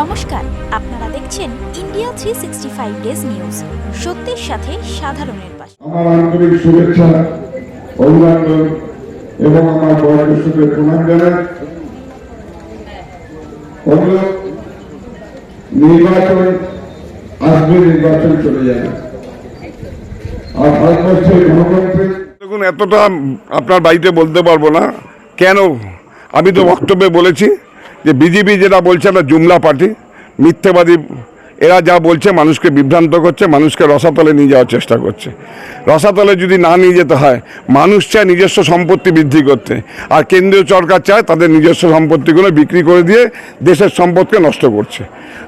নমস্কার আপনারা দেখছেন India three sixty five days news সত্যের সাথে সাধারণের পাশে আমার আন্তরিক শুভেচ্ছা অভিনন্দন এবং আমার বয়োজ্যেষ্ঠদের প্রণাম জানাই। অনুরোধ নির্বাচন আসবে নির্বাচন চলে যাবে। আর ভারতবর্ষের গণতন্ত্রের দেখুন এতটা আপনার বাড়িতে বলতে পারব না। কেন? আমি তো বক্তব্যে বলেছি। যে বিজেপি যেটা বলছে একটা জুমলা পার্টি, মিথ্যেবাদী, এরা যা বলছে মানুষকে বিভ্রান্ত করছে, মানুষকে রসাতলে নিয়ে যাওয়ার চেষ্টা করছে। রসাতলে যদি না নিয়ে যেতে হয়, মানুষ চায় নিজস্ব সম্পত্তি বৃদ্ধি করতে, আর কেন্দ্রীয় সরকার চায় তাদের নিজস্ব সম্পত্তিগুলো বিক্রি করে দিয়ে দেশের সম্পদকে নষ্ট করছে।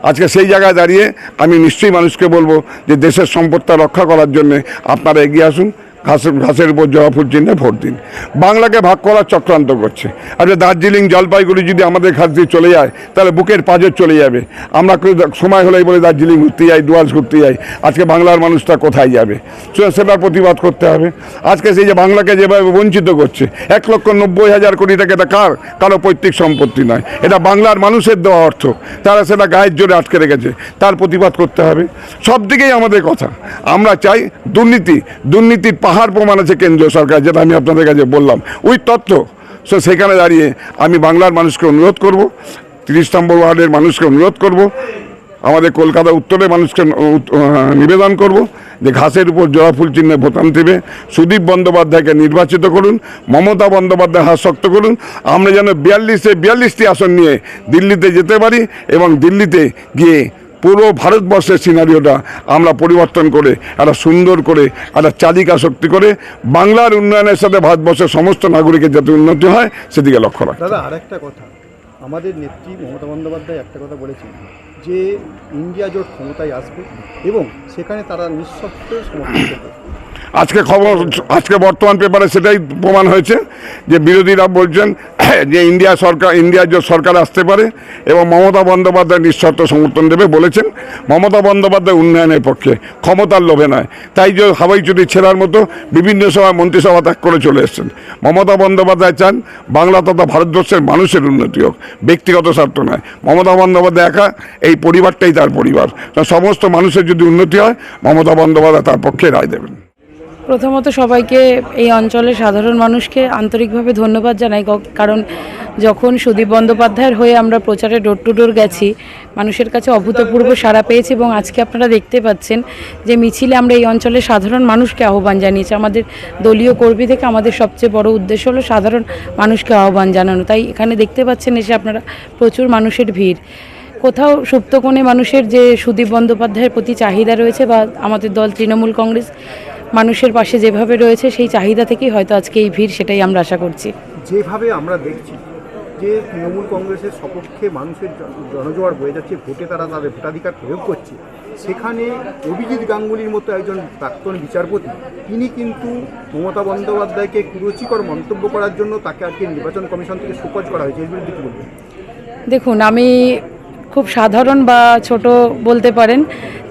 আজকে সেই জায়গায় দাঁড়িয়ে আমি নিশ্চয়ই মানুষকে বলব যে দেশের সম্পদটা রক্ষা করার জন্যে আপনারা এগিয়ে আসুন। ঘাসের ঘাসের উপর জবা ফুল চিহ্নে ভোট দিন। বাংলাকে ভাগ করার চক্রান্ত করছে। আচ্ছা দার্জিলিং জলপাইগুড়ি যদি আমাদের ঘাস দিয়ে চলে যায়, তাহলে বুকের পাজর চলে যাবে। আমরা সময় হলেই বলে দার্জিলিং ঘুরতে যাই ডুয়ার্স ঘুরতে যাই। আজকে বাংলার মানুষটা কোথায় যাবে? সেটার প্রতিবাদ করতে হবে। আজকে সেই যে বাংলাকে যেভাবে বঞ্চিত করছে, এক লক্ষ নব্বই হাজার কোটি টাকা এটা কার? কারও পৈতৃক সম্পত্তি নয়। এটা বাংলার মানুষের দেওয়া অর্থ। তারা সেটা গায়ের জোরে আটকে রেখেছে। তার প্রতিবাদ করতে হবে। সব দিকেই আমাদের কথা। আমরা চাই দুর্নীতি। দুর্নীতির পাহাড় প্রমাণ আছে কেন্দ্রীয় সরকার, যেটা আমি আপনাদের কাছে বললাম। ওই তথ্য সো সেখানে দাঁড়িয়ে আমি বাংলার মানুষকে অনুরোধ করব, তিরিশ নম্বর ওয়ার্ডের মানুষকে অনুরোধ করব, আমাদের কলকাতা উত্তরের মানুষকে নিবেদন করব যে ঘাসের উপর জবা ফুল চিহ্নে ভোটান দেবে সুদীপ বন্দ্যোপাধ্যায়কে নির্বাচিত করুন, মমতা বন্দ্যোপাধ্যায় হাত শক্ত করুন, আমরা যেন বিয়াল্লিশে বিয়াল্লিশটি আসন নিয়ে দিল্লিতে যেতে পারি এবং দিল্লিতে গিয়ে পুরো ভারতবর্ষের সিনারিওটা আমরা পরিবর্তন করে একটা সুন্দর করে একটা চালিকা শক্তি করে বাংলার উন্নয়নের সাথে ভারতবর্ষের সমস্ত নাগরিকের যাতে উন্নতি হয় সেদিকে লক্ষ্য রাখা দাদা আরেকটা কথা। আমাদের নেত্রী মমতা বন্দ্যোপাধ্যায় একটা কথা বলেছেন যে ইন্ডিয়া জোট ক্ষমতায় আসবে এবং সেখানে তারা নিঃশর্তে সমর্থন করবে। আজকে খবর আজকে বর্তমান পেপারে সেটাই প্রমাণ হয়েছে যে বিরোধীরা বলছেন যে ইন্ডিয়া সরকার, ইন্ডিয়ার যে সরকার আসতে পারে এবং মমতা বন্দ্যোপাধ্যায় নিঃশর্ত সমর্থন দেবে বলেছেন, মমতা বন্দ্যোপাধ্যায় উন্নয়নের পক্ষে, ক্ষমতার লোভে নয়। তাই যে হাওয়াই চুরি ছেড়ার মতো বিভিন্ন সময় মন্ত্রিসভা ত্যাগ করে চলে এসেছেন। মমতা বন্দ্যোপাধ্যায় চান বাংলা তথা ভারতবর্ষের মানুষের উন্নতি হোক, ব্যক্তিগত স্বার্থ নয়। মমতা বন্দ্যোপাধ্যায় একা, এই পরিবারটাই তার পরিবার। সমস্ত মানুষের যদি উন্নতি হয়, মমতা বন্দ্যোপাধ্যায় তার পক্ষে রায় দেবেন। প্রথমত সবাইকে এই অঞ্চলের সাধারণ মানুষকে আন্তরিকভাবে ধন্যবাদ জানাই কারণ যখন সুদীপ বন্দ্যোপাধ্যায়ের হয়ে আমরা প্রচারে ডোর টু ডোর গেছি, মানুষের কাছে অভূতপূর্ব সাড়া পেয়েছি এবং আজকে আপনারা দেখতে পাচ্ছেন যে মিছিলে আমরা এই অঞ্চলের সাধারণ মানুষকে আহ্বান জানিয়েছি। আমাদের দলীয় কর্মী থেকে আমাদের সবচেয়ে বড় উদ্দেশ্য হলো সাধারণ মানুষকে আহ্বান জানানো। তাই এখানে দেখতে পাচ্ছেন এসে আপনারা প্রচুর মানুষের ভিড়। কোথাও সুপ্তকোণে মানুষের যে সুদীপ বন্দ্যোপাধ্যায়ের প্রতি চাহিদা রয়েছে বা আমাদের দল তৃণমূল কংগ্রেস মানুষের পাশে যেভাবে রয়েছে সেই চাহিদা থেকেই হয়তো আজকে এই ভিড় সেটাই আমরা আশা করছি। যেভাবে আমরা দেখছি যে তৃণমূল কংগ্রেসের সপক্ষে মানুষের জন- জনজোয়ার বয়ে যাচ্ছে ভোটে তারা তাদের ভোটাধিকার প্রয়োগ করছে সেখানে অভিজিৎ গাঙ্গুলির মতো একজন প্রাক্তন বিচারপতি তিনি কিন্তু মমতা বন্দ্যোপাধ্যায়কে কুরুচিকর মন্তব্য করার জন্য তাকে আজকে নির্বাচন কমিশন থেকে সুপজ করা হয়েছে। এর বিরুদ্ধে কি বলবেন? দেখুন আমি খুব সাধারণ বা ছোট বলতে পারেন।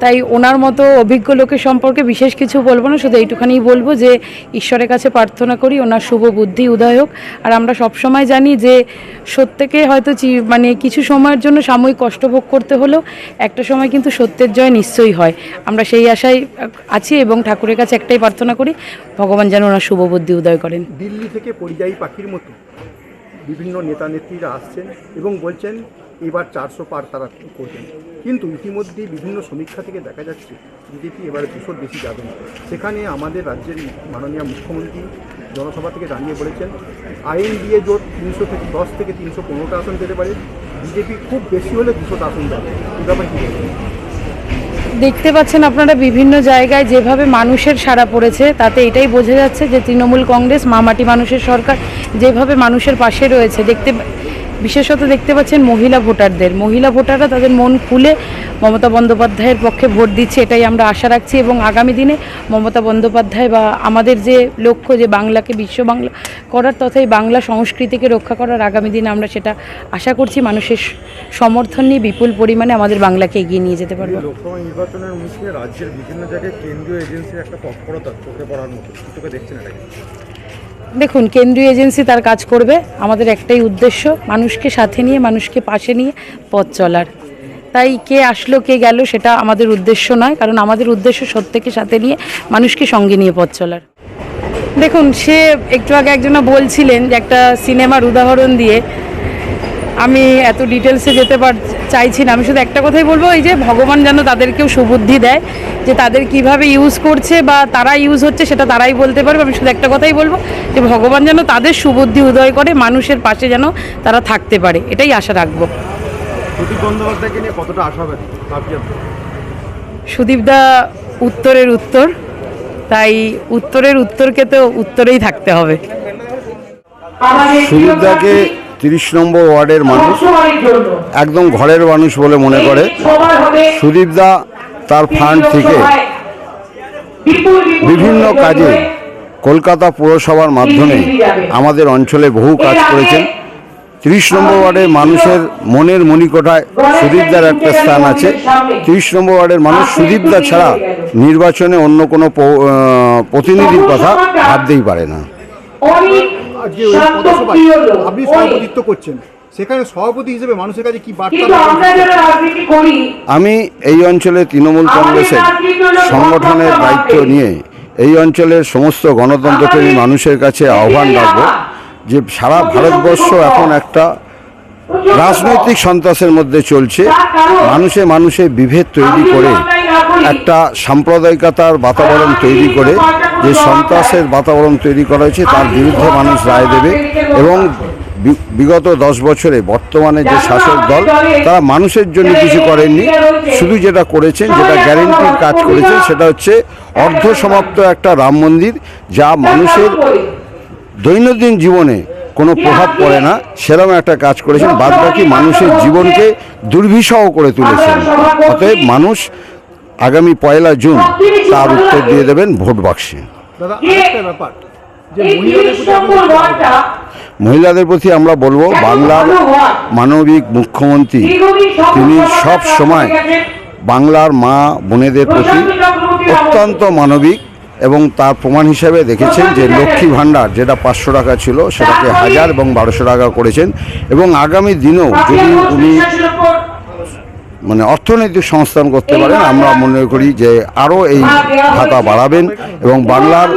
তাই ওনার মতো অভিজ্ঞ লোকের সম্পর্কে বিশেষ কিছু বলব না, শুধু এইটুখানি বলব যে ঈশ্বরের কাছে প্রার্থনা করি, ওনার শুভ বুদ্ধি, উদয় হোক। আর আমরা সবসময় জানি যে সত্যকে হয়তো মানে কিছু সময়ের জন্য সাময়িক কষ্ট ভোগ করতে হলেও একটা সময় কিন্তু সত্যের জয় নিশ্চয়ই হয়। আমরা সেই আশায় আছি এবং ঠাকুরের কাছে একটাই প্রার্থনা করি, ভগবান যেন ওনার শুভ বুদ্ধি, উদয় করেন। দিল্লি থেকে পরিযায়ী পাখির মতো বিভিন্ন নেতা নেত্রীরা আসছেন এবং বলছেন এবার চারশো পার তারা করবেন। কিন্তু ইতিমধ্যেই বিভিন্ন সমীক্ষা থেকে দেখা যাচ্ছে বিজেপি এবার দুশোর বেশি যাবে সেখানে আমাদের রাজ্যের মাননীয় মুখ্যমন্ত্রী জনসভা থেকে দাঁড়িয়ে বলেছেন দিয়ে জোট তিনশো থেকে দশ থেকে তিনশো পনেরোটা আসন পেতে পারে, বিজেপি খুব বেশি হলে দুশোটা আসন যাবে। কী দেখতে পাচ্ছেন আপনারা বিভিন্ন জায়গায় যেভাবে মানুষের সাড়া পড়েছে, তাতে এটাই বোঝা যাচ্ছে যে তৃণমূল কংগ্রেস মামাটি মানুষের সরকার যেভাবে মানুষের পাশে রয়েছে। দেখতে বিশেষত দেখতে পাচ্ছেন মহিলা ভোটারদের। মহিলা ভোটাররা তাদের মন খুলে মমতা বন্দ্যোপাধ্যায়ের পক্ষে ভোট দিচ্ছে, এটাই আমরা আশা রাখছি। এবং আগামী দিনে মমতা বন্দ্যোপাধ্যায় বা আমাদের যে লক্ষ্য যে বাংলাকে, বিশ্ব বাংলা করার তথা এই বাংলা সংস্কৃতিকে রক্ষা করার আগামী দিনে আমরা সেটা আশা করছি। মানুষের সমর্থন নিয়ে বিপুল পরিমাণে আমাদের বাংলাকে এগিয়ে নিয়ে যেতে পারব। লোকসভা নির্বাচনের মুখে রাজ্যের বিভিন্ন জায়গায় কেন্দ্রীয় এজেন্সির একটা তৎপরতা চোখে পড়ার মতো। দেখছেন দেখুন, কেন্দ্রীয় এজেন্সি তার কাজ করবে। আমাদের একটাই উদ্দেশ্য, মানুষকে সাথে নিয়ে, মানুষকে পাশে নিয়ে পথ চলার। তাই কে আসলো, কে গেল, সেটা আমাদের উদ্দেশ্য নয়, কারণ আমাদের উদ্দেশ্য সত্যকে সাথে নিয়ে, মানুষকে সঙ্গে নিয়ে পথ চলার। দেখুন, সে একটু আগে একজনা বলছিলেন যে একটা সিনেমার উদাহরণ দিয়ে আমি এত ডিটেলসে যেতে পার চাইছি না। আমি শুধু একটা কথাই বলব এই যে ভগবান যেন তাদেরকেও সুবুদ্ধি দেয় যে তাদের কীভাবে ইউজ করছে বা তারা ইউজ হচ্ছে সেটা তারাই বলতে পারবে। আমি শুধু একটা কথাই বলব যে ভগবান যেন তাদের সুবুদ্ধি উদয় করে মানুষের পাশে যেন তারা থাকতে পারে। এটাই আশা রাখব? সুদীপদা উত্তরের উত্তর তাই উত্তরের উত্তরকে তো উত্তরেই থাকতে হবে। সুদীপদাকে তিরিশ নম্বর ওয়ার্ডের মানুষ একদম ঘরের মানুষ বলে মনে করে। সুদীপদা তার ফান্ড থেকে বিভিন্ন কাজে কলকাতা পুরসভার মাধ্যমে আমাদের অঞ্চলে বহু কাজ করেছেন। তিরিশ নম্বর ওয়ার্ডের মানুষের মনের মণিকোঠায় সুদীপদার একটা স্থান আছে। তিরিশ নম্বর ওয়ার্ডের মানুষ সুদীপদা ছাড়া নির্বাচনে অন্য কোনো প্রতিনিধির কথা ভাবতেই পারে না। আজকে ওই পথসভায় আপনি সভাপতিত্ব করছেন। সেখানে সভাপতি হিসেবে মানুষের কাছে কি বার্তা আমি এই অঞ্চলে তৃণমূল কংগ্রেসের সংগঠনের দায়িত্ব নিয়ে এই অঞ্চলের সমস্ত গণতন্ত্রপ্রেমী মানুষের কাছে আহ্বান রাখব যে সারা ভারতবর্ষ এখন একটা রাজনৈতিক সন্ত্রাসের মধ্যে চলছে। মানুষে মানুষে বিভেদ তৈরি করে একটা সাম্প্রদায়িকতার বাতাবরণ তৈরি করে যে সন্ত্রাসের বাতাবরণ তৈরি করা হয়েছে তার বিরুদ্ধে মানুষ রায় দেবে। এবং বিগত দশ বছরে বর্তমানে যে শাসক দল তারা মানুষের জন্য কিছু করেননি। শুধু যেটা করেছেন যেটা গ্যারেন্টির কাজ করেছেন সেটা হচ্ছে অর্ধ সমাপ্ত একটা রাম মন্দির যা মানুষের দৈনন্দিন জীবনে কোনো প্রভাব পড়ে না। সেরকম একটা কাজ করেছেন বাদ বাকি মানুষের জীবনকে দুর্বিষহ করে তুলেছেন। অতএব মানুষ আগামী পয়লা জুন তার উত্তর দিয়ে দেবেন ভোট বাক্সে। মহিলাদের প্রতি আমরা বলব বাংলার মানবিক মুখ্যমন্ত্রী তিনি সব সময় বাংলার মা বোনেদের প্রতি অত্যন্ত মানবিক এবং তার প্রমাণ হিসেবে দেখেছেন যে লক্ষ্মী ভাণ্ডার যেটা পাঁচশো টাকা ছিল সেটাকে হাজার এবং বারোশো টাকা করেছেন এবং আগামী দিনেও যদি উনি মানে অর্থনৈতিক সংস্থান করতে পারেন আমরা মনে করি যে আরও এই ভাতা বাড়াবেন এবং বাংলার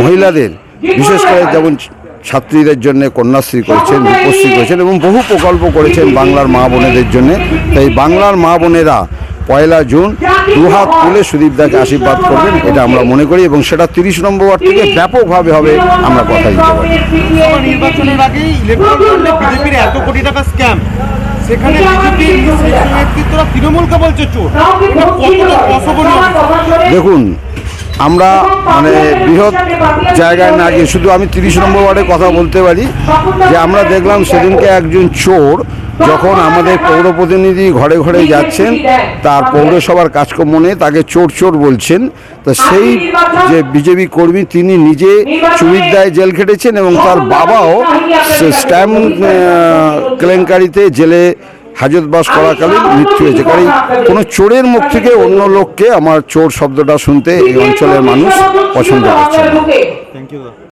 মহিলাদের বিশেষ করে যেমন ছাত্রীদের জন্য কন্যাশ্রী করেছেন রূপশ্রী করেছেন এবং বহু প্রকল্প করেছেন বাংলার মা বোনেদের জন্য। তাই বাংলার মা বোনেরা পয়লা জুন দুহাত তুলে সুদীপদাকে আশীর্বাদ করবেন এটা আমরা মনে করি এবং সেটা তিরিশ নম্বর ওয়ার্ড থেকে ব্যাপকভাবে হবে আমরা কথা দিতে পারি। নির্বাচনের বিজেপির এত কোটি টাকা স্ক্যাম সেখানে নেতৃত্বরা তৃণমূলকে বলছে চোর দেখুন আমরা মানে বৃহৎ জায়গায় না গিয়ে শুধু আমি তিরিশ নম্বর ওয়ার্ডে কথা বলতে পারি যে আমরা দেখলাম সেদিনকে একজন চোর যখন আমাদের পৌর প্রতিনিধি ঘরে ঘরে যাচ্ছেন তার পৌরসভার কাজকর্ম নিয়ে তাকে চোর চোর বলছেন। তা সেই যে বিজেপি কর্মী তিনি নিজে চুরিদায় জেল খেটেছেন এবং তার বাবাও স্ট্যাম্প কেলেঙ্কারিতে জেলে হাজতবাস করাকালীন মৃত্যু হয়েছে। কারণ কোনো চোরের মুখ থেকে অন্য লোককে আমার চোর শব্দটা শুনতে এই অঞ্চলের মানুষ পছন্দ করছে থ্যাংক ইউ